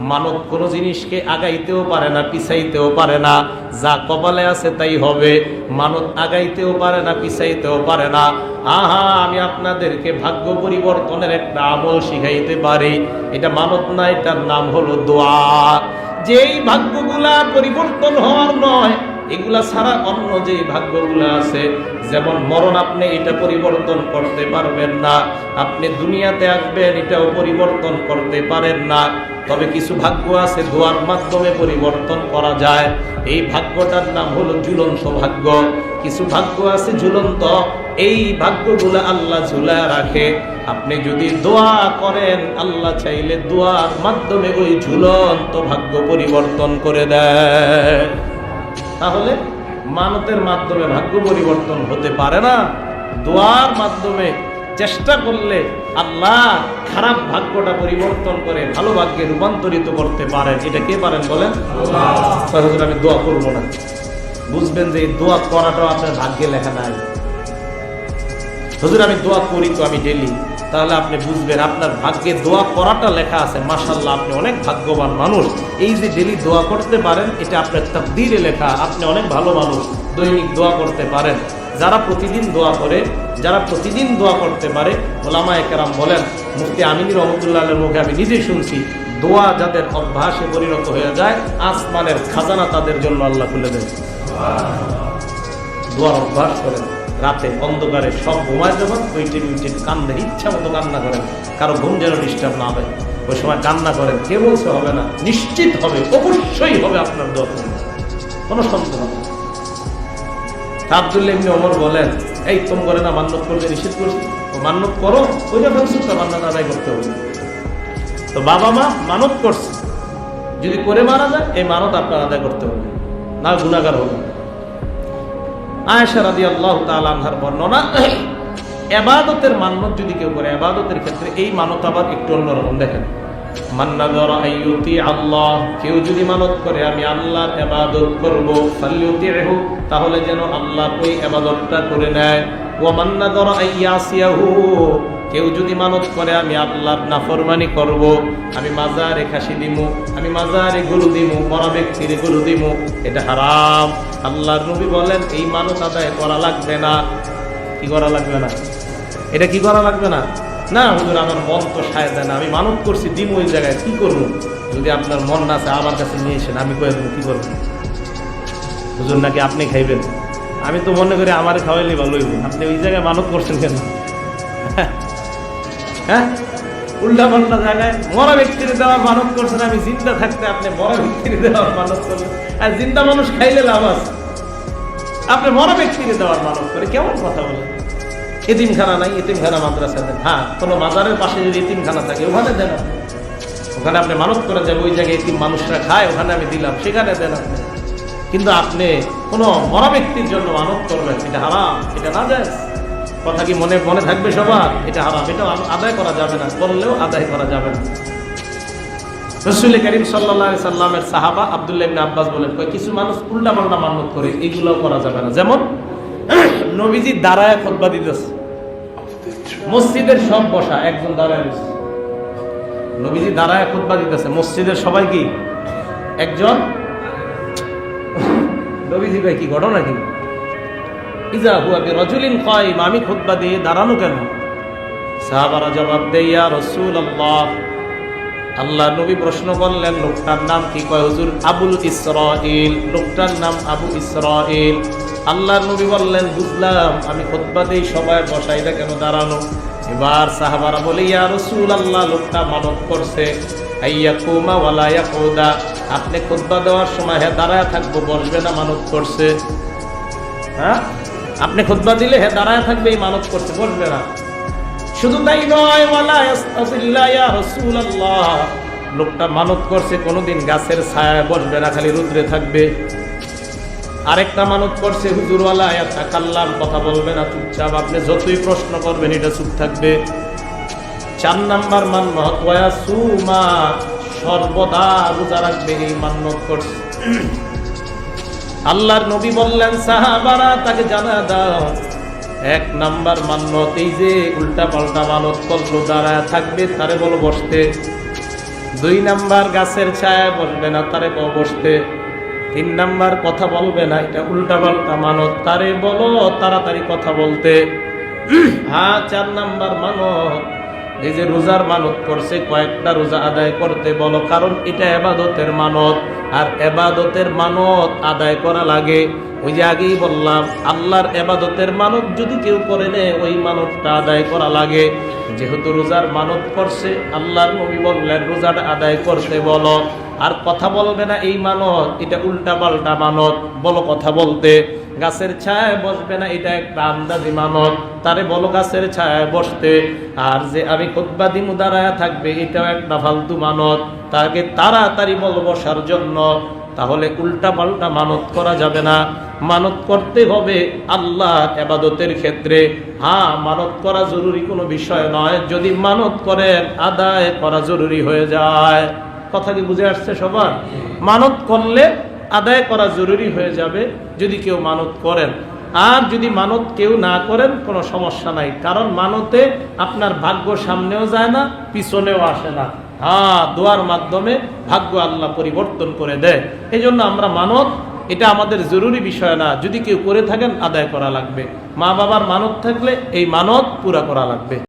মানব কোনো জিনিসকে আগাইতেও পারে না, পিছাইতেও পারে না। যা কপালে আছে তাই হবে। মানব আগাইতেও পারে না, পিছাইতেও পারে না। আহা, আমি আপনাদেরকে ভাগ্য পরিবর্তনের একটা আমল শিখাইতে পারি। এটা মানব না, এটার নাম হলো দোয়া। যেই ভাগ্যগুলা পরিবর্তন হওয়ার নয় এগুলা ছাড়া অন্য যে ভাগ্যগুলা আছে, যেমন মরণ আপনি এটা পরিবর্তন করতে পারবেন না, আপনি দুনিয়াতে আসবেন এটাও পরিবর্তন করতে পারেন না। তবে কিছু ভাগ্য আছে দোয়ার মাধ্যমে পরিবর্তন করা যায়। এই ভাগ্যটার নাম হলো ঝুলন্ত ভাগ্য। কিছু ভাগ্য আছে ঝুলন্ত, এই ভাগ্যগুলো আল্লাহ ঝুলা রাখে। আপনি যদি দোয়া করেন, আল্লাহ চাইলে দোয়ার মাধ্যমে ওই ঝুলন্ত ভাগ্য পরিবর্তন করে দেয়। তাহলে মানতের মাধ্যমে ভাগ্য পরিবর্তন হতে পারে না। দোয়ার মাধ্যমে চেষ্টা করলে আল্লাহ খারাপ ভাগ্যটা পরিবর্তন করে, ভালো ভাগ্যে রূপান্তরিত করতে পারেন এটা কে পারেন বলেন? আমি দোয়া করব না। বুঝবেন যে এই দোয়া করাটাও আপনার ভাগ্যে লেখা নাই। হুজুর, আমি দোয়া করি তো আমি ডেলি তাহলে আপনি বুঝবেন আপনার ভাগ্যে দোয়া করাটা লেখা আছে মাসাল্লাহ আপনি অনেক ভাগ্যবান মানুষ। এই যে ডেলি দোয়া করতে পারেন, এটা আপনার তাকদিরে লেখা, আপনি অনেক ভালো মানুষ, দৈনিক দোয়া করতে পারেন। যারা প্রতিদিন দোয়া করে, যারা প্রতিদিন দোয়া করতে পারে ওলামা একরাম বলেন, মুফতি আমিনী রহমতুল্লাহের মুখে আমি নিজেই শুনছি, দোয়া যাদের অভ্যাসে পরিণত হয়ে যায়, আসমানের খাজানা তাদের জন্য আল্লাহ খুলে দেবে দোয়ার অভ্যাস করেন। রাতে অন্ধকারে সব ঘুমায় যখন উইটিন উইটিন কান্দে, ইচ্ছা মতো কান্না করেন কারও ঘুম যেন ডিস্টার্ব না হয়। ওই সময় কান্না করেন কে বলছে হবে না, নিশ্চিত হবে, অবশ্যই হবে আপনার দোয়া কোনো সন্দেহ নেই। আবদুল্লাহ ইবনে ওমর বলেন, এই, তোম করে না মান্যত করবে নিষেধ করছি? তো মান্যত করো, ওই যখন সুস্থ মান্যত আদায় করতে হবে। তো বাবা মা মানত করছে। যদি করে মারা যায়, এই মানত আপনার আদায় করতে হবে। না গুণাগার হবে। আয়েশা রাদি আল্লাহ তালানহার বর্ণনা, এবাদতের মান্যত যদি কেউ করে, এবাদতের ক্ষেত্রে এই মানত আবার একটু অন্যরকম, দেখেন। মান্নাদর আইয়ুতি আল্লাহ, কেউ যদি মানত করে, আমি আল্লাহর এবাদত করব ফাল্লিউতি তাহলে যেন আল্লাহ ওই এবাদতটা করে নেয়। ও মান্নাদর আইয়াসিয়াহু কেউ যদি মানত করে, আমি আল্লাহর নাফরমানি করব। আমি মাজারে খাসি দিমু, আমি মাজারে গরু দিমু, মরা ব্যক্তির গরু দিমু, এটা হারাম। আল্লাহর নবী বলেন, এই মানত আদায় করা লাগবে না। কি করা লাগবে না? এটা কি করা লাগবে না? না, হুজুর, আমার মন তো সায় দেয় না। আমি মানত করছি, দিমু ওই জায়গায়, কি করব? যদি আপনার মন না আছে আমার কাছে নিয়ে এসেন, আমি কয়ে দেবো, কি করব? হুজুর, নাকি আপনি খাইবেন? আমি তো মনে করি আমার খাওয়াইলে ভালো হইব। আপনি ওই জায়গায় মানত করছেন কেন? হ্যাঁ? উল্টা পাল্টা জায়গায় মরা ব্যক্তির করছেন, আমি জিন্দা থাকতে আপনি মরা ব্যক্তির দেওয়ার করলেন। আর জিন্দা মানুষ খাইলে লাভ আছে। আপনি মরা দেওয়ার করে কেমন কথা বলেন? এতিমখানা নাই, এতিমখানা মাদ্রাসা দেন হ্যাঁ কোনো মাজারের পাশে যদি এতিমখানা থাকে, ওখানে দেন ওখানে আপনি মানত করে যাবেন ওই জায়গায় এতিম মানুষরা খায়, ওখানে আমি দিলাম, সেখানে দেন আপনি। কিন্তু আপনি কোনো মরা ব্যক্তির জন্য মানত করবেন, এটা হারাম, এটা না যায়। কথা কি মনে মনে থাকবে সবার? এটা হারাম, এটা আদায় করা যাবে না, করলেও আদায় করা যাবে না। রসুল করিম সাল্লা সাল্লামের সাহাবা আবদুল্লাহ আব্বাস বলেন কিছু মানুষ উল্টা পাল্টা করে করা যাবে না। যেমন, নবীজি দাঁড়ায় খোদবা দিতেছে। মসজিদের সব বসা, একজন দাঁড়ায় রয়েছে। নবীজি দাঁড়ায় খোদবা দিতেছে। মসজিদের সবাই কি? একজন নবীজি ভাই কি ঘটনা কি? ইজা হুয়া বি রজুলিন কাইম আমি খুতবা দিয়ে দাঁড়ানো কেন? সাহাবারা জবাব দেয়, ইয়া রাসূলুল্লাহ। আল্লাহ নবী প্রশ্ন করলেন, লোকটার নাম কি? কয়, হুজুর আবুল ইসরাইল লোকটার নাম আবু ইসরাইল আল্লাহ নবী বললেন, বুঝলাম, আমি খুতবা দেই সবাই বসাইটা কেন দাঁড়ানো? এবার সাহাবারা বলে, ইয়া রসুল আল্লাহ লোকটা মানত করছে। আইয়া কুমা ওয়ালা ইয়াকুদা। আপনি খুতবা দেওয়ার সময় হ্যাঁ দাঁড়ায় থাকব, বসবে না, মানত করছে। হ্যাঁ? আপনি খুতবা দিলে হ্যাঁ দাঁড়ায় থাকবে, এই মানত করছে, বসবে না। শুধু তাই নয় লোকটা মানত করছে, কোনোদিন গাছের ছায়ায় বসবে না, খালি রুদ্রে থাকবে। আরেকটা মানত করছে হুজুরওয়ালা তাকাল্লাম, কথা বলবে না, চুপচাপ। আপনি যতই প্রশ্ন করবেন, এটা চুপ থাকবে। চার নাম্বার মান সুমা সর্বদা রোজা রাখবে এই মান্যত করছে আল্লাহর নবী বললেন, সাহাবারা, তাকে জানা দাও, এক নাম্বার মান্যত এই যে উল্টা পাল্টা মানত দাঁড়ায় থাকবে তারে বলো বসতে। দুই নাম্বার গাছের ছায়া বসবে না, তারে ক বসতে। তিন নাম্বার কথা বলবে না, এটা উল্টা পাল্টা মানত, তারে বলো তাড়াতাড়ি কথা বলতে। হ্যাঁ চার নাম্বার মানত এই যে রোজার মানত করছে, কয়েকটা রোজা আদায় করতে বলো, কারণ এটা এবাদতের মানত। আর এবাদতের মানত আদায় করা লাগে। ওই যে আগেই বললাম, আল্লাহর এবাদতের মানত যদি কেউ করে নেয়, ওই মানতটা আদায় করা লাগে। যেহেতু রোজার মানত করছে, আল্লাহর নবী বললেন, রোজাটা আদায় করতে বলো। আর কথা বলবে না এই মানত, এটা উল্টা পাল্টা মানত, বলো কথা বলতে। গাছের ছায়ায় বসবে না এটা একটা আন্দাজি মানত, তারে বলো গাছের ছায়ায় বসতে। আর যে আমি খুদ্া দিমু, দাঁড়ায় থাকবে, এটাও একটা ফালতু মানত। তাকে তাড়াতাড়ি বল বসার জন্য, তাহলে উল্টা পাল্টা মানত করা যাবে না। মানত করতে হবে আল্লাহ এবাদতের ক্ষেত্রে। হ্যাঁ মানত করা জরুরি কোনো বিষয় নয়। যদি মানত করেন, আদায় করা জরুরি হয়ে যায়। কথা কি বুঝে আসছে সবার? মানত করলে আদায় করা জরুরি হয়ে যাবে যদি কেউ মানত করেন। আর যদি মানত কেউ না করেন, কোনো সমস্যা নাই। কারণ মানতে আপনার ভাগ্য সামনেও যায় না, পিছনেও আসে না। হ্যাঁ দোয়ার মাধ্যমে ভাগ্য আল্লাহ পরিবর্তন করে দেয়। এই আমরা মানত, এটা আমাদের জরুরি বিষয় না। যদি কেউ করে থাকেন, আদায় করা লাগবে। মা বাবার মানত থাকলে এই মানত পুরা করা লাগবে।